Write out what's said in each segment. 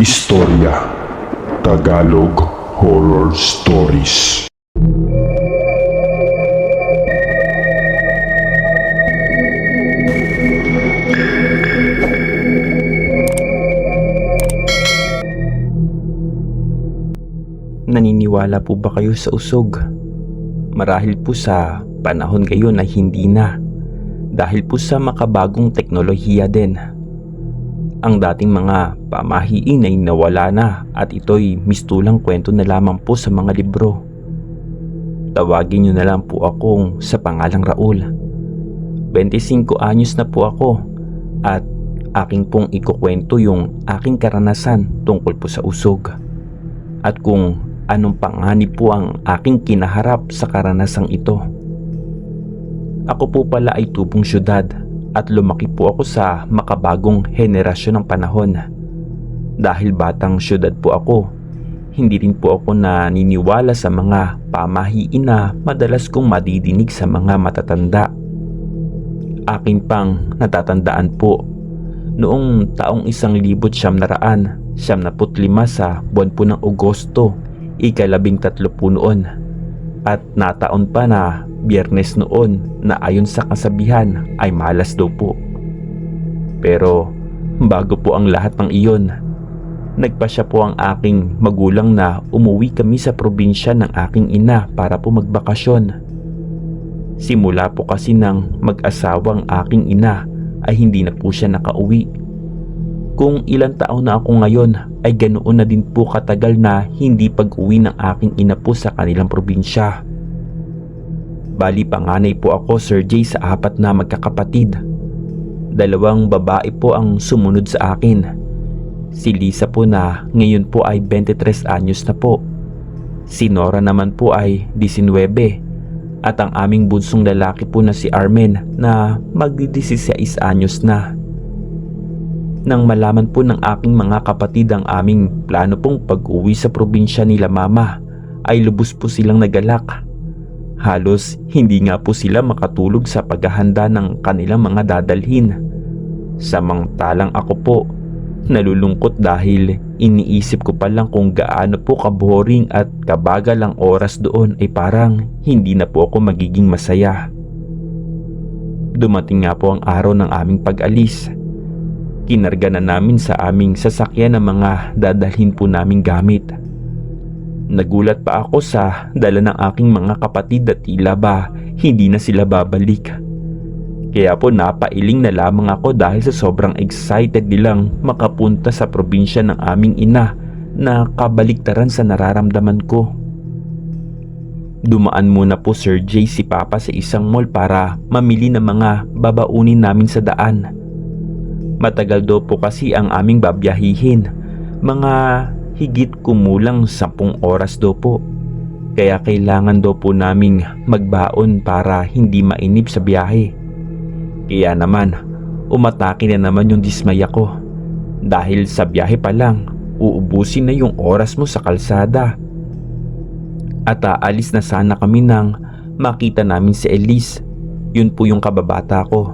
Istorya Tagalog Horror Stories Naniniwala po ba kayo sa usog? Marahil po sa panahon ngayon ay hindi na dahil po sa makabagong teknolohiya din. Ang dating mga pamahiin ay nawala na at ito'y mistulang kwento na lamang po sa mga libro. Tawagin niyo na lang po akong sa pangalang Raul. 25 anyos na po ako at aking pong ikukwento yung aking karanasan tungkol po sa usog at kung anong panganib po ang aking kinaharap sa karanasang ito. Ako po pala ay tubong syudad at lumaki po ako sa makabagong henerasyon ng panahon. Dahil batang syudad po ako, hindi rin po ako naniniwala sa mga pamahiin na madalas kong madidinig sa mga matatanda. Akin pang natatandaan po noong taong isang libot siyam na raan, siyam na putlima sa buwan po ng Agosto, ikalabing tatlo po noon. At nataon pa na biyernes noon na ayon sa kasabihan ay malas daw po. Pero bago po ang lahat ng iyon, nagpasya po ang aking magulang na umuwi kami sa probinsya ng aking ina para po magbakasyon. Simula po kasi ng mag-asawang aking ina ay hindi na po siya nakauwi. Kung ilang taon na ako ngayon ay ganoon na din po katagal na hindi pag-uwi ng aking ina po sa kanilang probinsya. Bali panganay po ako Sir Jay sa apat na magkakapatid. Dalawang babae po ang sumunod sa akin. Si Lisa po na ngayon po ay 23 anyos na po. Si Nora naman po ay 19 at ang aming bunsong lalaki po na si Armen na magdi-16 anyos na. Nang malaman po ng aking mga kapatid ang aming plano pong pag-uwi sa probinsya nila mama, ay lubos po silang nagalak. Halos hindi nga po sila makatulog sa paghahanda ng kanilang mga dadalhin. Samantalang ako po, nalulungkot dahil iniisip ko pa lang kung gaano po kaboring at kabagal ang oras doon ay parang hindi na po ako magiging masaya. Dumating nga po ang araw ng aming pag-alis. Kinarga na namin sa aming sasakyan ang mga dadalhin po naming gamit. Nagulat pa ako sa dala ng aking mga kapatid at tila ba hindi na sila babalik. Kaya po napailing na lamang ako dahil sa sobrang excited nilang makapunta sa probinsya ng aming ina na kabaliktaran sa nararamdaman ko. Dumaan muna po Sir Jay si Papa sa isang mall para mamili ng mga babaunin namin sa daan. Matagal daw po kasi ang aming babyahihin. Mga higit kumulang sampung oras daw po. Kaya kailangan daw po naming magbaon para hindi mainip sa biyahe. Kaya naman, umatake na naman yung dismaya ko. Dahil sa biyahe pa lang, uubusin na yung oras mo sa kalsada. At aalis na sana kami nang makita namin si Elise. Yun po yung kababata ko.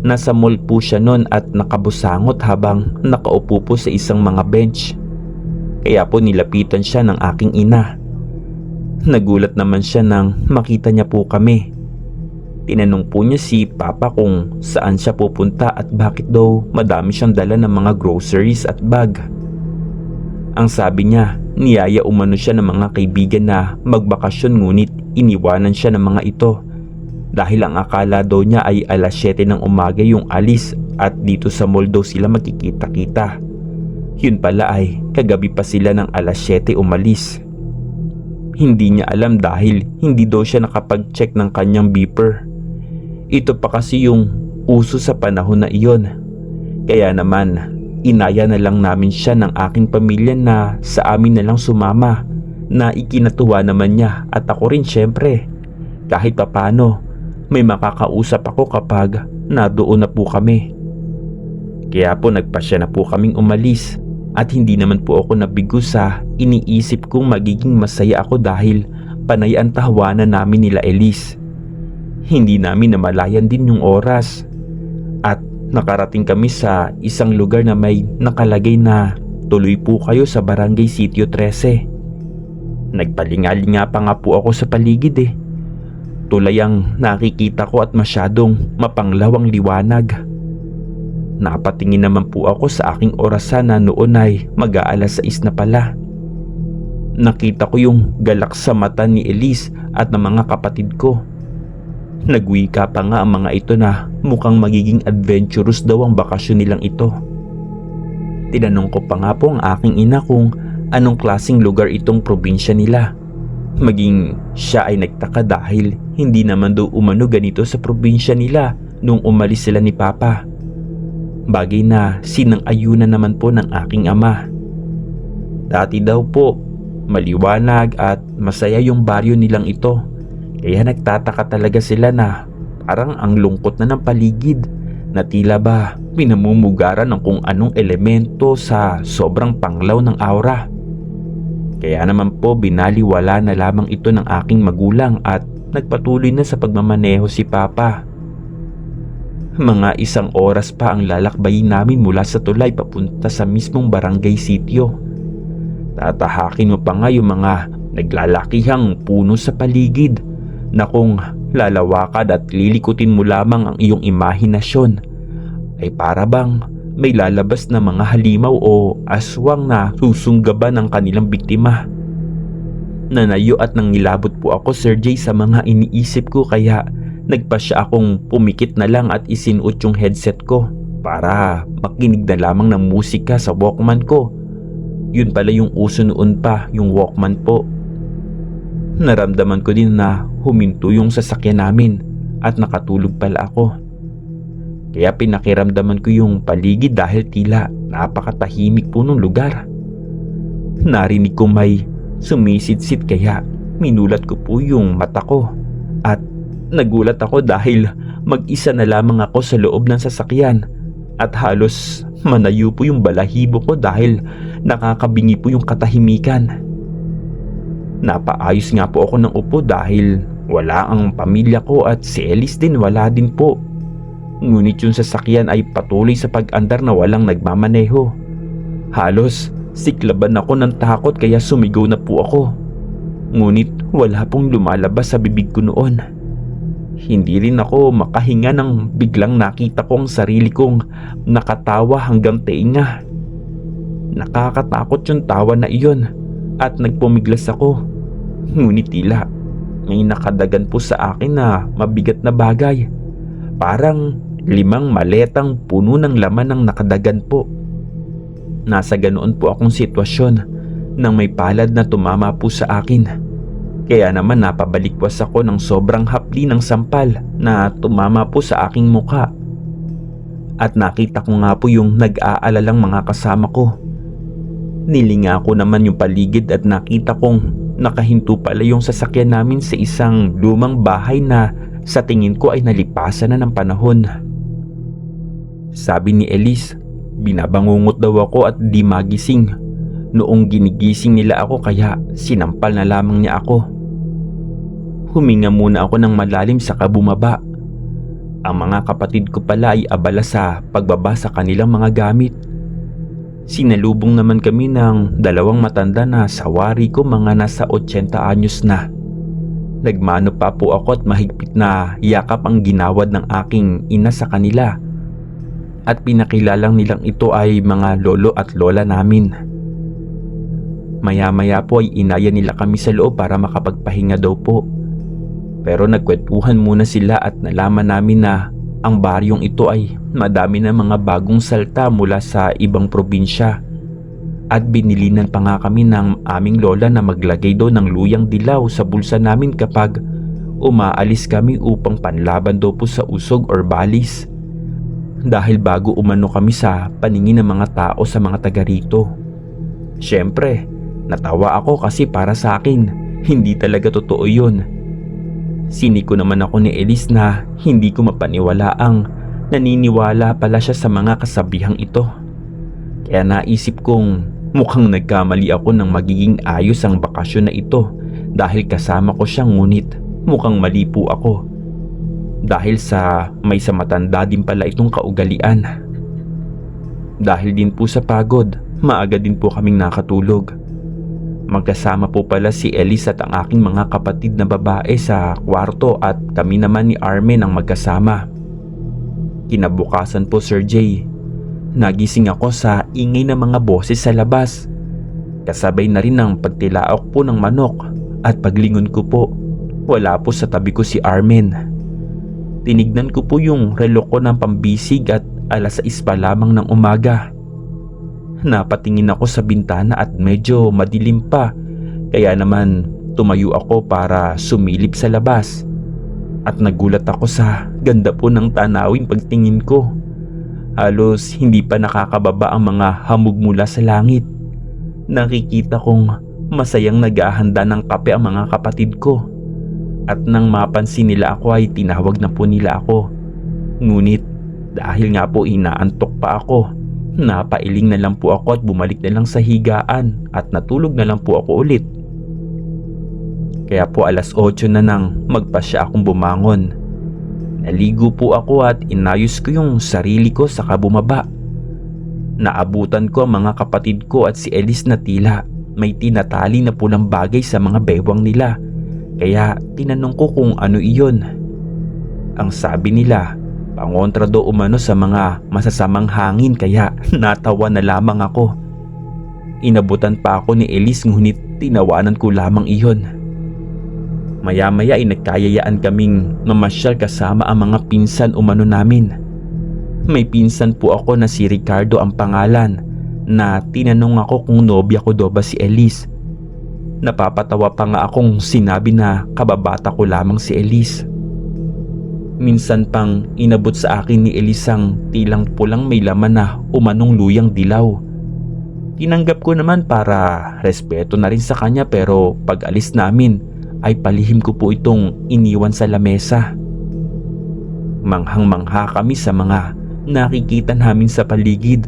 Nasa mall po siya noon at nakabusangot habang nakaupo po sa isang mga bench. Kaya po nilapitan siya ng aking ina. Nagulat naman siya nang makita niya po kami. Tinanong po niya si Papa kung saan siya pupunta at bakit daw madami siyang dala ng mga groceries at bag. Ang sabi niya, niyaya umano siya ng mga kaibigan na magbakasyon ngunit iniwanan siya ng mga ito dahil ang akala daw niya ay alas 7 ng umaga yung alis at dito sa mall daw sila magkikita-kita. Yun pala ay kagabi pa sila ng alas 7 umalis. Hindi niya alam dahil hindi daw siya nakapag-check ng kanyang beeper. Ito pa kasi yung uso sa panahon na iyon. Kaya naman, inaya na lang namin siya ng aking pamilya na sa amin na lang sumama na ikinatuwa naman niya at ako rin syempre. Kahit papano, may makakausap ako kapag nadoon na po kami. Kaya po nagpasya na po kaming umalis at hindi naman po ako nabigo sa iniisip kong magiging masaya ako dahil panay ang tahawanan namin nila Elise. Hindi namin namalayan din yung oras at nakarating kami sa isang lugar na may nakalagay na tuloy po kayo sa Barangay Sitio 13. Nagpalingalinga pa nga po ako sa paligid eh. Tulay ang nakikita ko at masyadong mapanglawang liwanag. Napatingin naman po ako sa aking orasan na noon ay mag-aalas 6 na pala. Nakita ko yung galak sa mata ni Elise at ng mga kapatid ko. Nagwika pa nga ang mga ito na mukhang magiging adventurous daw ang bakasyon nilang ito. Tinanong ko pa nga po ang aking ina kung anong klasing lugar itong probinsya nila. Maging siya ay nagtaka dahil hindi naman daw umano ganito sa probinsya nila nung umalis sila ni Papa. Bagay na sinang-ayunan naman po ng aking ama. Dati daw po, maliwanag at masaya yung baryo nilang ito. Kaya nagtataka talaga sila na parang ang lungkot na ng paligid na tila ba pinamumugaran ng kung anong elemento sa sobrang panglaw ng aura. Kaya naman po binaliwala na lamang ito ng aking magulang at nagpatuloy na sa pagmamaneho si Papa. Mga isang oras pa ang lalakbayin namin mula sa tulay papunta sa mismong barangay sitio. Tatahakin mo pa nga yung mga naglalakihang puno sa paligid na kung lalawakan at lilikutin mo lamang ang iyong imahinasyon ay para bang may lalabas na mga halimaw o aswang na susunggaban ng kanilang biktima. Nanayo at nangilabot po ako Sir Jay sa mga iniisip ko kaya nagpa siya akong pumikit na lang at isinuot yung headset ko para makinig na lamang ng musika sa Walkman ko. Yun pala yung uso noon pa, yung Walkman po. Naramdaman ko din na huminto yung sasakyan namin at nakatulog pala ako. Kaya pinakiramdaman ko yung paligid dahil tila napakatahimik po nung lugar. Narinig ko may sumisid-sid kaya minulat ko po yung mata ko nagulat ako dahil mag-isa na lamang ako sa loob ng sasakyan at halos manayo po yung balahibo ko dahil nakakabingi po yung katahimikan. Napaayos nga po ako ng upo dahil wala ang pamilya ko at si Elise din wala din po. Ngunit yung sasakyan ay patuloy sa pag-andar na walang nagmamaneho. Halos siklaban ako ng takot kaya sumigaw na po ako. Ngunit wala pong lumalabas sa bibig ko noon. Hindi rin ako makahinga nang biglang nakita ko ang sarili kong nakatawa hanggang teinga. Nakakatakot yung tawa na iyon at nagpumiglas ako. Ngunit tila may nakadagan po sa akin na mabigat na bagay. Parang limang maletang puno ng laman ng nakadagan po. Nasa ganoon po akong sitwasyon nang may palad na tumama po sa akin. Kaya naman napabalikwas ako ng sobrang hapli ng sampal na tumama po sa aking muka. At nakita ko nga po yung nag-aalalang mga kasama ko. Nilinga ko naman yung paligid at nakita kong nakahinto pala yung sasakyan namin sa isang lumang bahay na sa tingin ko ay nalipasan na ng panahon. Sabi ni Elise, binabangungot daw ako at di magising. Noong ginigising nila ako kaya sinampal na lamang niya ako. Huminga muna ako ng malalim sa kabumaba. Ang mga kapatid ko pala ay abala sa pagbaba sa kanilang mga gamit. Sinalubong naman kami ng dalawang matanda na sawari ko mga nasa 80 anyos na. Nagmano pa po ako at mahigpit na yakap ang ginawad ng aking ina sa kanila. At pinakilalang nilang ito ay mga lolo at lola namin. Maya-maya po ay inaya nila kami sa loob para makapagpahinga daw po. Pero nagkwentuhan muna sila at nalaman namin na ang baryong ito ay madami na mga bagong salta mula sa ibang probinsya. At binilinan pa nga kami ng aming lola na maglagay daw ng luyang dilaw sa bulsa namin kapag umaalis kami upang panlaban daw po sa usog or balis. Dahil bago umano kami sa paningin ng mga tao sa mga taga rito. Siyempre, natawa ako kasi para sa akin, hindi talaga totoo yun. Siniko naman ako ni Elise na hindi ko mapaniwalaang naniniwala pala siya sa mga kasabihang ito. Kaya naisip kong mukhang nagkamali ako ng magiging ayos ang bakasyon na ito dahil kasama ko siyang ngunit mukhang mali po ako. Dahil sa may sa matanda din pala itong kaugalian. Dahil din po sa pagod maaga din po kaming nakatulog. Magkasama po pala si Elise at ang aking mga kapatid na babae sa kwarto at kami naman ni Armen ang magkasama. Kinabukasan po Sir Jay, nagising ako sa ingay ng mga boses sa labas. Kasabay na rin ng pagtilaok po ng manok at paglingon ko po, wala po sa tabi ko si Armen. Tinignan ko po yung relo ko ng pambisig at alas 6 pa lamang ng umaga. Napatingin ako sa bintana at medyo madilim pa kaya naman tumayo ako para sumilip sa labas. At nagulat ako sa ganda po ng tanawin pagtingin ko. Halos hindi pa nakakababa ang mga hamog mula sa langit. Nakikita kong masayang naghahanda ng kape ang mga kapatid ko. At nang mapansin nila ako ay tinawag na po nila ako. Ngunit dahil nga po inaantok pa ako, napailing na lang po ako at bumalik na lang sa higaan at natulog na lang po ako ulit. Kaya po alas 8 na nang magpasya akong bumangon. Naligo po ako at inayos ko yung sarili ko sa kabumaba. Naabutan ko ang mga kapatid ko at si Elise na tila may tinatali na pulang bagay sa mga bewang nila. Kaya tinanong ko kung ano iyon. Ang sabi nila, pangontra do umano sa mga masasamang hangin kaya natawa na lamang ako. Inabutan pa ako ni Elise ngunit tinawanan ko lamang iyon. Maya-maya ay nagkayayaan kaming mamasyal kasama ang mga pinsan umano namin. May pinsan po ako na si Ricardo ang pangalan na tinanong ako kung nobya ko daw ba si Elise. Napapatawa pa nga akong sinabi na kababata ko lamang si Elise. Minsan pang inabot sa akin ni Elise ang tilang pulang may laman na umanong luyang dilaw. Tinanggap ko naman para respeto na rin sa kanya pero pag alis namin ay palihim ko po itong iniwan sa lamesa. Manghang-mangha kami sa mga nakikita namin sa paligid.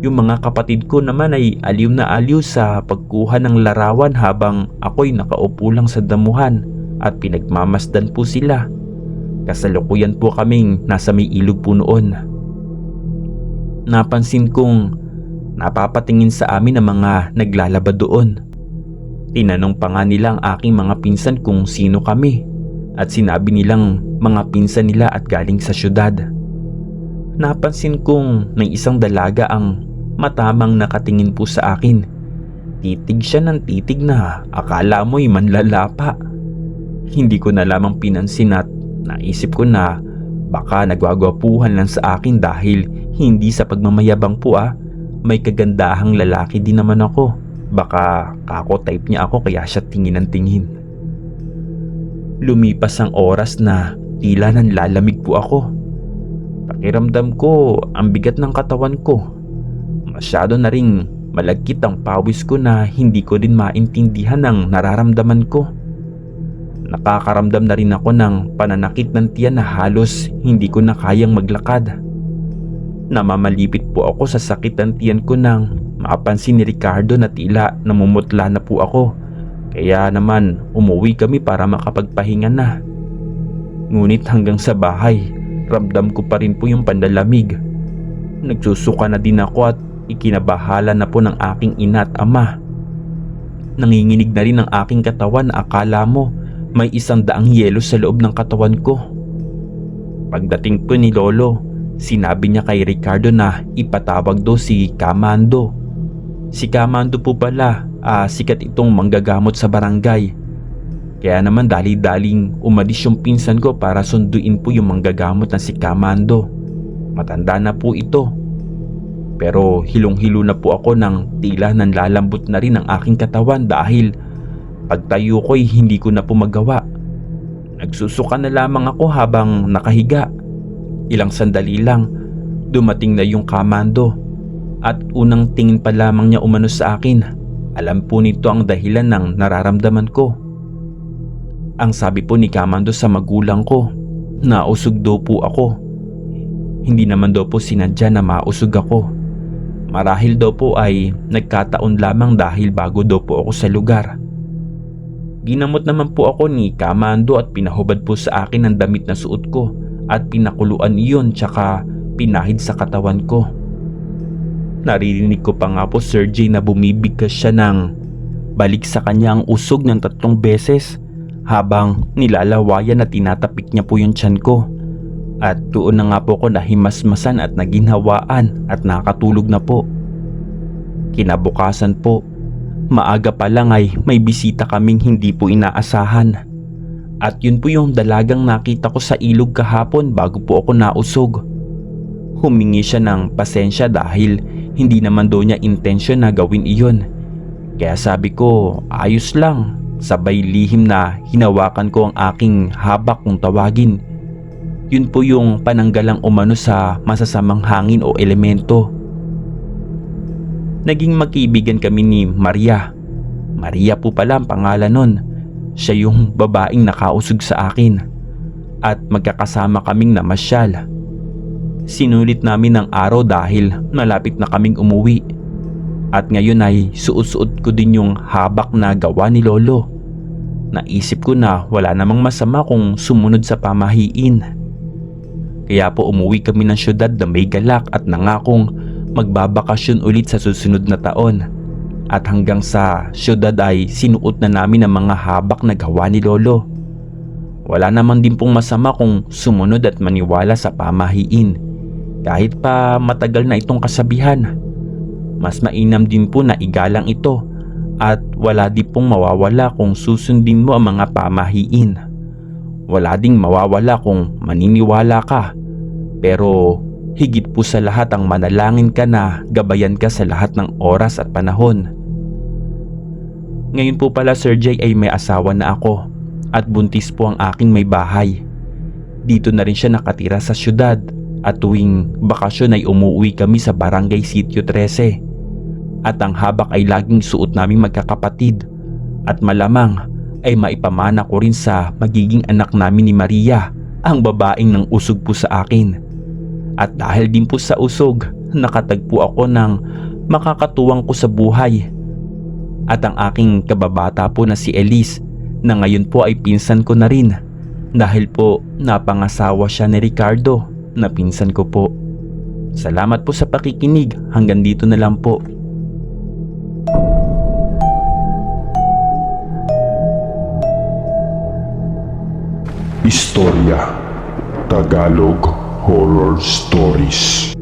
Yung mga kapatid ko naman ay aliw na aliw sa pagkuha ng larawan habang ako'y nakaupo lang sa damuhan at pinagmamasdan po sila. Kasalukuyan po kaming nasa may ilog po noon. Napansin kong napapatingin sa amin ang mga naglalaba doon. Tinanong pa nga nila ang aking mga pinsan kung sino kami at sinabi nilang mga pinsan nila at galing sa syudad. Napansin kong may isang dalaga ang matamang nakatingin po sa akin. Titig siya ng titig na akala mo'y manlalapa. Hindi ko na lamang pinansin at naisip ko na baka nagwagwapuhan lang sa akin dahil hindi sa pagmamayabang po ah. May kagandahang lalaki din naman ako. Baka kako type niya ako kaya siya tingin ng tingin. Lumipas ang oras na tila nang lalamig po ako. Pakiramdam ko ang bigat ng katawan ko. Masyado na ring malagkit ang pawis ko na hindi ko din maintindihan ang nararamdaman ko. Nakakaramdam na rin ako ng pananakit ng tiyan na halos hindi ko na kayang maglakad. Namamalipit po ako sa sakit ng tiyan ko nang mapansin ni Ricardo na tila namumutla na po ako. Kaya naman umuwi kami para makapagpahinga na. Ngunit hanggang sa bahay, ramdam ko pa rin po yung pandalamig. Nagsusuka na din ako at ikinabahala na po ng aking ina at ama. Nanginginig na rin ang aking katawan na akala mo may isang daang yelo sa loob ng katawan ko. Pagdating po ni Lolo, sinabi niya kay Ricardo na ipatawag do si Kamando. Si Kamando po pala, ah, sikat itong manggagamot sa barangay. Kaya naman dali-daling umalis yung pinsan ko para sunduin po yung manggagamot na si Kamando. Matanda na po ito. Pero hilong-hilo na po ako ng tila nang lalambot na rin ang aking katawan dahil pagtayo ko'y hindi ko na po magawa. Nagsusuka na lamang ako habang nakahiga. Ilang sandali lang, dumating na yung kamando. At unang tingin pa lamang niya umano sa akin. Alam po nito ang dahilan ng nararamdaman ko. Ang sabi po ni Kamando sa magulang ko, nausog daw po ako. Hindi naman daw po sinadya na mausog ako. Marahil daw po ay nagkataon lamang dahil bago daw po ako sa lugar. Ginamot naman po ako ni Kamando at pinahubad po sa akin ang damit na suot ko at pinakuluan iyon tsaka pinahid sa katawan ko. Naririnig ko pa nga po Sir J na bumibigkas siya ng balik sa kanya ang usog ng tatlong beses habang nilalawayan at tinatapik niya po yung tiyan ko. At doon na nga po ko nahimasmasan at naginhawaan at nakatulog na po. Kinabukasan po, maaga pa lang ay may bisita kaming hindi po inaasahan. At yun po yung dalagang nakita ko sa ilog kahapon bago po ako nausog. Humingi siya ng pasensya dahil hindi naman daw niya intensyon na gawin iyon. Kaya sabi ko, ayos lang. Sabay lihim na hinawakan ko ang aking habak kung tawagin. Yun po yung pananggalang umano sa masasamang hangin o elemento. Naging magkaibigan kami ni Maria. Maria po pala ang pangalan nun. Siya yung babaeng nakausog sa akin. At magkakasama kaming namasyal. Sinulit namin ang araw dahil malapit na kaming umuwi. At ngayon ay suot-suot ko din yung habak na gawa ni Lolo. Naisip ko na wala namang masama kung sumunod sa pamahiin. Kaya po umuwi kami ng syudad na may galak at nangakong magbabakasyon ulit sa susunod na taon. At hanggang sa syudad ay sinuot na namin ang mga habak na gawa ni Lolo. Wala naman din pong masama kung sumunod at maniwala sa pamahiin. Kahit pa matagal na itong kasabihan. Mas mainam din po na igalang ito at wala din pong mawawala kung susundin mo ang mga pamahiin. Wala ding mawawala kung maniniwala ka. Pero higit po sa lahat ang manalangin ka na gabayan ka sa lahat ng oras at panahon. Ngayon po pala Sir Jay ay may asawa na ako at buntis po ang aking may bahay. Dito na rin siya nakatira sa syudad at tuwing bakasyon ay umuwi kami sa Barangay Sitio 13. At ang habak ay laging suot naming magkakapatid at malamang ay maipamana ko rin sa magiging anak namin ni Maria, ang babaeng ng usog po sa akin. At dahil din po sa usog, nakatagpo ako ng makakatuwang ko sa buhay. At ang aking kababata po na si Elise na ngayon po ay pinsan ko na rin dahil po napangasawa siya ni Ricardo na pinsan ko po. Salamat po sa pakikinig. Hanggang dito na lang po. Istorya Tagalog Horror Stories